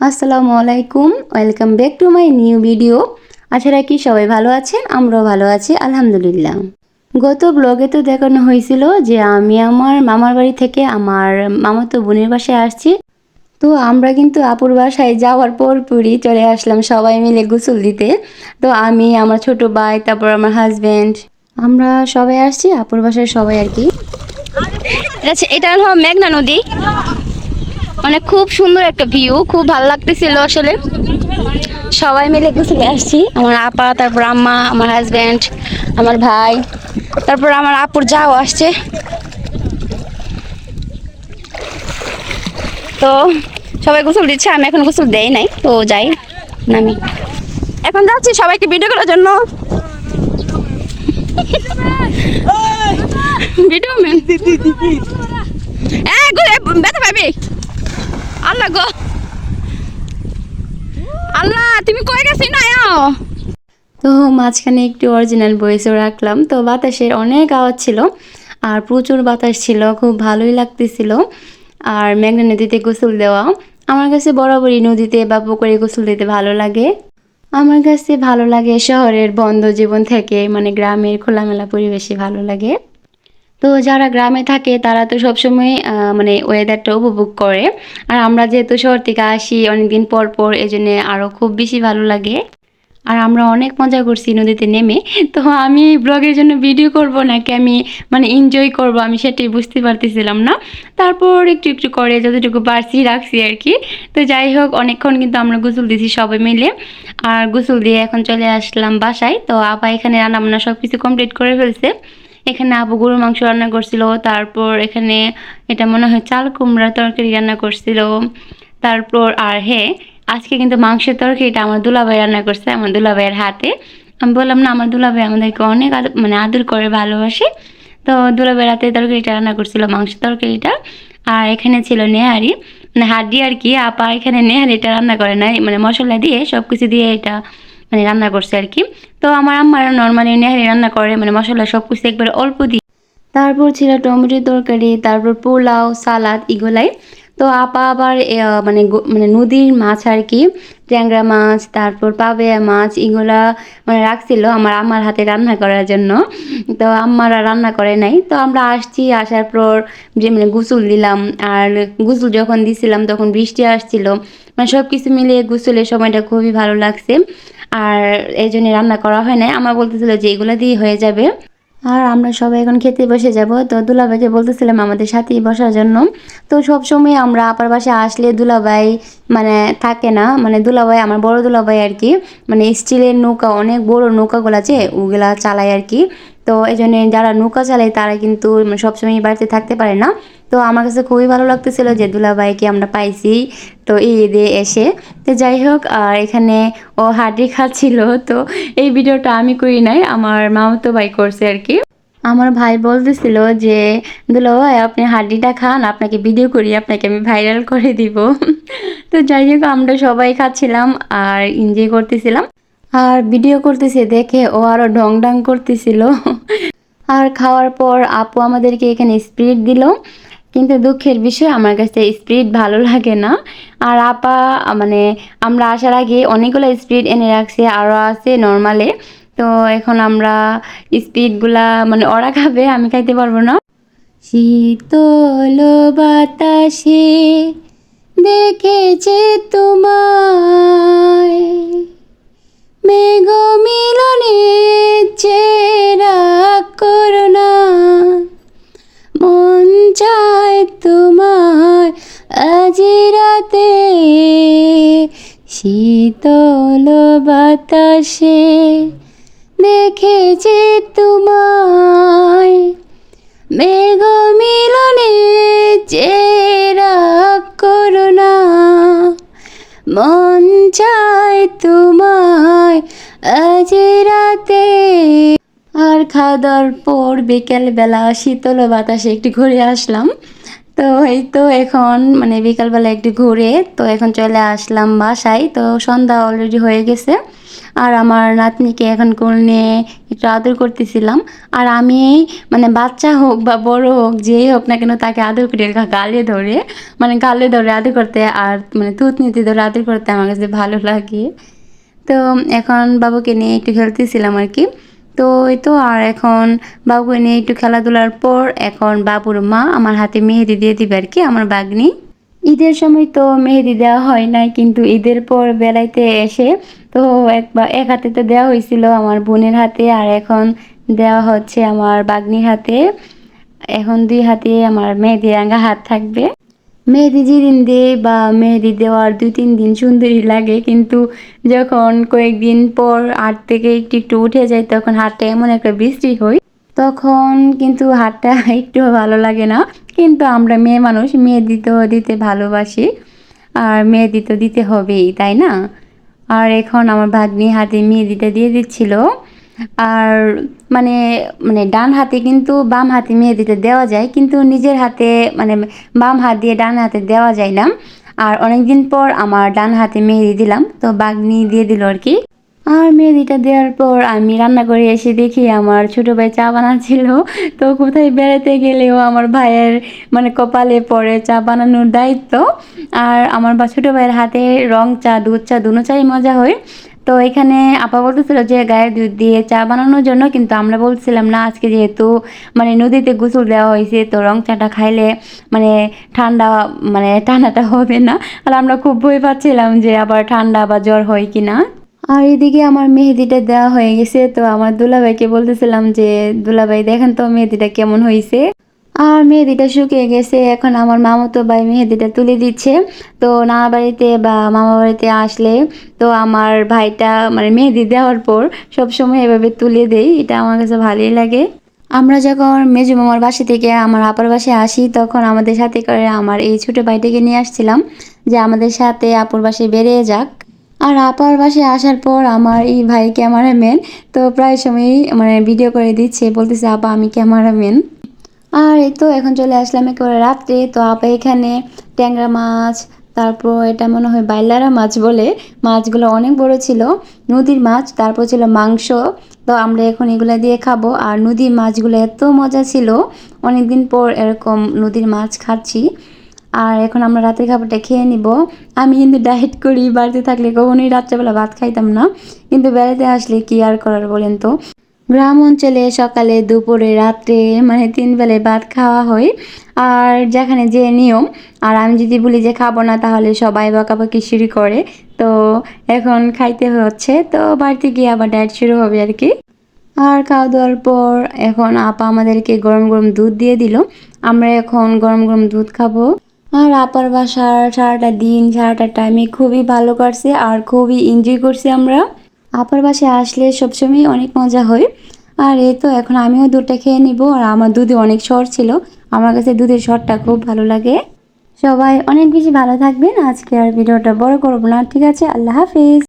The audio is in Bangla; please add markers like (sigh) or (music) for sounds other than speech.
আসসালামু আলাইকুম, welcome back to my new video. আশা রাখি সবাই ভালো আছেন, আমরাও ভালো আছি, আলহামদুলিল্লাহ। গত ব্লগে তো দেখানো হয়েছিল যে আমি আমার মামার বাড়ি থেকে আমার মামাতো বোনের বাসায় আসছি। তো আমরা কিন্তু আপুর বাসায় যাওয়ার পর পরই চলে আসলাম সবাই মিলে গোসল দিতে। তো আমি, আমার ছোট ভাই, তারপর আমার হাজব্যান্ড আমরা সবাই আসছি, আপুর বাসায় সবাই আর কি। আচ্ছা এটা হলো মেঘনা নদী। মানে খুব সুন্দর একটা ভিউ খুব ভালো লাগতেছিল আসলে। সবাই মিলে গোসলে আসছি। আমার আপা তারপর আম্মা আমার হাজব্যান্ড আমার ভাই তারপর আমার আপুর যাও আসছে। তো সবাই গোসল দিচ্ছে আমি এখন গোসল দেই নাই তো যাই নামি। এখন যাচ্ছি সবাইকে ভিডিও করার জন্য। ভিডিও ম্যান এই ঘুরে ব্যথা পাবি। আল্লাহ গো। আল্লাহ, তুমি কই গেছি না তো মাঝখানে একটু অরিজিনাল ভয়েসও রাখলাম। তো বাতাসের অনেক আওয়াজ ছিল আর প্রচুর বাতাস ছিল, খুব ভালোই লাগতেছিল। আর মেঘনা নদীতে গোসল দেওয়া, আমার কাছে বরাবরই নদীতে বা পুকুরে গোসল দিতে ভালো লাগে। আমার কাছে ভালো লাগে শহরের বন্ধ জীবন থেকে মানে গ্রামের খোলামেলা পরিবেশে ভালো লাগে। তো যারা গ্রামে থাকে, তারা তো সবসময় মানে ওয়েদারটা উপভোগ করে। আর আমরা যেহেতু শহর থেকে আসি, অনেকদিন পর পর এই জন্য আরও খুব বেশি ভালো লাগে। আর আমরা অনেক মজা করছি নদীতে নেমে। তো আমি ব্লগের জন্য ভিডিও করব, নাকি আমি মানে এনজয় করব, আমি সেটাই বুঝতে পারতেছিলাম না। তারপর একটু একটু করে যতটুকু পারছি রাখছি আর কি। তো যাই হোক, অনেকক্ষণ কিন্তু আমরা গোসল দিয়েছি সবাই মিলে। আর গোসল দিয়ে এখন চলে আসলাম বাসায়। তো আপা এখানে রান্না বান্না সব কিছু কমপ্লিট করে ফেলছে। এখানে আপু গরুর মাংস রান্না করছিল, তারপর এখানে এটা মনে হয় চাল কুমড়া তরকারি রান্না করছিল, তারপর আর হ্যাঁ আজকে কিন্তু মাংসের তরকারিটা আমার দুলাভাই রান্না করছে, আমার দুলাভাইয়ের হাতে। আমি বললাম, না, আমার দুলাভাই আমাদেরকে অনেক মানে আদর করে, ভালোবাসে। তো দুলাভাইয়ের হাতে তরকারিটা রান্না করছিল, মাংসের তরকারিটা। আর এখানে ছিল নেহারি মানে হাড্ডি আর কি, আপা এখানে নেহারিটা রান্না করে নাই মানে মশলা দিয়ে সব কিছু দিয়ে এটা মানে রান্না করছে আর কি। তো আমার আম্মারা নর্মালি নেহারি রান্না করে মানে মশলা সব কিছু একবারে অল্প দিয়ে। তারপর ছিল টমেটোর তরকারি, তারপর পোলাও, সালাদ এগুলাই। তো আপা আবার মানে মানে নদীর মাছ আর কি, ট্যাংরা মাছ, তারপর পাবেয়া মাছ এগুলা মানে রাখছিল আমার আম্মার হাতে রান্না করার জন্য। তো আম্মারা রান্না করে নাই। তো আমরা আসছি, আসার পর যে মানে গোসল দিলাম, আর গোসল যখন দিছিলাম তখন বৃষ্টি আসছিল। মানে সব কিছু মিলিয়ে গোসলের সময়টা খুবই ভালো লাগছে। আর এই জন্য রান্না করা হয় নাই। আমার বলতেছিল যে এগুলো দিয়ে হয়ে যাবে। আর আমরা সবাই এখন খেতে বসে যাব। তো দুলাভাইকে বলতেছিলাম আমাদের সাথেই বসার জন্য। তো সব সময় আমরা আপার বাসে আসলে দুলাভাই মানে থাকে না। মানে দুলাভাই আমার বড় দুলাভাই আর কি। মানে স্টিলের নৌকা, অনেক বড় নৌকাগুলো আছে, ওগুলা চালায় আর কি। তো এই যারা নৌকা চালায় তারা কিন্তু মানে সবসময় বাড়িতে থাকতে পারে না। তো আমার কাছে খুবই ভালো লাগতেছিল যে দুলাভাইকে আমরা পাইছি তো ঈদে এসে। তো যাই হোক, আর এখানে ও হাড্ডি খাচ্ছিল, তো এই ভিডিওটা আমি করি নাই, আমার মামাতো ভাই করছে আর কি। আমার ভাই বলতেছিল যে দুলো ভাই আপনি হাড্ডিটা খান, আপনাকে ভিডিও করি, আপনাকে আমি ভাইরাল করে দিব। তো যাই হোক, আমরা সবাই খাচ্ছিলাম আর এনজয় করতেছিলাম। আর ভিডিও করতেছে দেখে ও আরও ডং ডাং করতেছিল। আর খাওয়ার পর আপু আমাদেরকে এখানে স্পিরিট দিল। কিন্তু দুঃখের বিষয়, আমার কাছে স্পিরিট ভালো লাগে না। আর আপা মানে আমরা আসার আগে অনেকগুলো স্পিরিট এনে রাখছে আরও আছে নর্মালে তো এখন আমরা স্পিরিটগুলা মানে ওরা খাবে, আমি খাইতে পারব না। শীতল বাতাসে দেখেছে তোমায়। মেঘ মিলনে চেরা করোনা। রাতে শীতল বাতাসে দেখেছে তোমায় মেঘ মিলনে চেরা করোনা মন চায় তোমায় আজ রাতে। আর খাওয়া দাওয়ার পর বিকেলবেলা শীতল বাতাসে একটু ঘুরে আসলাম। তো এই তো এখন মানে বিকালবেলা একটু ঘুরে, তো এখন চলে আসলাম বাসায়। তো সন্ধ্যা অলরেডি হয়ে গেছে। আর আমার নাতনিকে এখন কোল নিয়ে একটু আদর করতেছিলাম। আর আমি মানে বাচ্চা হোক বা বড় হোক, যেই হোক না কেন তাকে আদর করে গালে ধরে মানে গালে ধরে আদর করতে আর মানে থুতনিতে ধরে আদর করতে আমার কাছে ভালো লাগে। তো এখন বাবুকে নিয়ে একটু খেলতেছিলাম আর কি। তো এই তো আর এখন বাবুকে নিয়ে একটু খেলাধুলার পর এখন বাবুর মা আমার হাতে মেহেদি দিয়ে দিবে আর কি, আমার বাগনি। ঈদের সময় তো মেহেদি দেওয়া হয় নাই, কিন্তু ঈদের পর বেলাইতে এসে তো একবার এক হাতে তো দেওয়া হয়েছিল আমার বোনের হাতে, আর এখন দেওয়া হচ্ছে আমার বাগনির হাতে। এখন দুই হাতে আমার মেহেদি রাঙা হাত থাকবে। মেহেদি যেদিন দেয় বা মেহেদি দেওয়ার দুই, তিন দিন সুন্দরই লাগে, কিন্তু যখন কয়েকদিন পর হাট থেকে একটু একটু উঠে যায়, তখন হাটটা এমন একটা বৃষ্টি হয়, তখন কিন্তু হাটটা (laughs) একটু ভালো লাগে না। কিন্তু আমরা মেয়ে মানুষ, মেহেদি তো দিতে ভালোবাসি, আর মেহেদি তো দিতে হবেই, তাই না? আর এখন আমার ভাগ্নি হাতে মেহেদিটা দিয়ে দিচ্ছিল। আর মানে মানে ডান হাতে কিন্তু বাম হাতে মেহেদিটা দেওয়া যায়, কিন্তু নিজের হাতে মানে বাম হাত দিয়ে ডান হাতে দেওয়া যায় না। আর অনেকদিন পর আমার ডান হাতে মেহেদি দিলাম, তো বাগনি দিয়ে দিল আর কি। আর মেহেদিটা দেওয়ার পর আমি রান্না করে এসে দেখি আমার ছোটো ভাই চা বানাচ্ছিল, তো কোথায় বেড়াতে গেলেও আমার ভাইয়ের মানে কপালে পড়ে চা বানানোর দায়িত্ব। আর আমার বা, ছোটো ভাইয়ের হাতে রং চা, দুধ চা, দুনো চাই মজা হয়। তো এখানে আপা বলতেছিল যে গায়ের দুধ দিয়ে চা বানানোর জন্য, কিন্তু আমরা বলছিলাম না, আজকে যেহেতু মানে নদীতে গোসল দেওয়া হয়েছে, তো রং চাটা খাইলে মানে ঠান্ডা মানে ঠান্ডাটা হবে না। আর আমরা খুব ভয় পাচ্ছিলাম যে আবার ঠান্ডা বা জ্বর হয় কি না আর এদিকে আমার মেহেদিটা দেওয়া হয়ে গেছে, তো আমার দুলাভাইকে বলতেছিলাম যে, দুলাভাই, দেখেন তো মেহেদিটা কেমন হয়েছে? আর মেহেদিটা শুকিয়ে গেছে। এখন আমার মামাতো ভাই মেহেদিটা তুলে দিচ্ছে। তো নানা বাড়িতে বা মামা বাড়িতে আসলে তো আমার ভাইটা মানে মেহেদি দেওয়ার পর সবসময় এভাবে তুলে দেই। এটা আমার কাছে ভালোই লাগে। আমরা যখন মেজু মামার বাসা থেকে আমার আপার বাসায় আসি, তখন আমাদের সাথে করে আমার এই ছোটো ভাইটাকে নিয়ে আসছিলাম যে আমাদের সাথে আপুর বাসায় বেরিয়ে যাক। আর আপার বাসে আসার পর আমার এই ভাই ক্যামেরাম্যান তো প্রায় সময়ই মানে ভিডিও করে দিচ্ছে, বলতেছে, আপা, আমি ক্যামেরাম্যান আর এই তো এখন চলে আসলাম একেবারে রাত্রে। তো আপা এখানে ট্যাংরা মাছ, তারপর এটা মনে হয় বাইলারা মাছ বলে। মাছগুলো অনেক বড় ছিল, নদীর মাছ, তারপর ছিল মাংস। তো আমরা এখন এগুলো দিয়ে খাব। আর নদীর মাছগুলো এত মজা ছিল, অনেকদিন পর এরকম নদীর মাছ খাচ্ছি। আর এখন আমরা রাতের খাবারটা খেয়ে নিব। আমি কিন্তু ডায়েট করি, বাড়িতে থাকলে কখনোই রাত্রেবেলা ভাত খাইতাম না। কিন্তু বেড়াতে আসলে কি আর করার বলেন তো? গ্রাম অঞ্চলে সকালে, দুপুরে, রাত্রে মানে তিন বেলায় ভাত খাওয়া হয়। আর যেখানে যে নিয়ম, আর আমি যদি বলি যে খাব না, তাহলে সবাই বকাবকি শুরু করে। তো এখন খাইতে হচ্ছে, তো বাড়িতে গিয়ে আবার ডায়েট শুরু হবে আর কি। আর খাওয়া দাওয়ার পর এখন আপা আমাদেরকে গরম গরম দুধ দিয়ে দিল। আমরা এখন গরম গরম দুধ খাব। আর আপার বাসার সারাটা দিন, সারাটা টাইমে খুবই ভালো কাটছে, আর খুবই এনজয় করছি আমরা। আপার বাসায় আসলে সবসময় অনেক মজা হয়। আর এই তো এখন আমিও দুধটা খেয়ে নিব। আর আমার দুধে অনেক শর ছিল। আমার কাছে দুধের শরটা খুব ভালো লাগে। সবাই অনেক বেশি ভালো থাকবেন। আজকে আর ভিডিওটা বড় করব না। ঠিক আছে? আল্লাহ হাফিজ।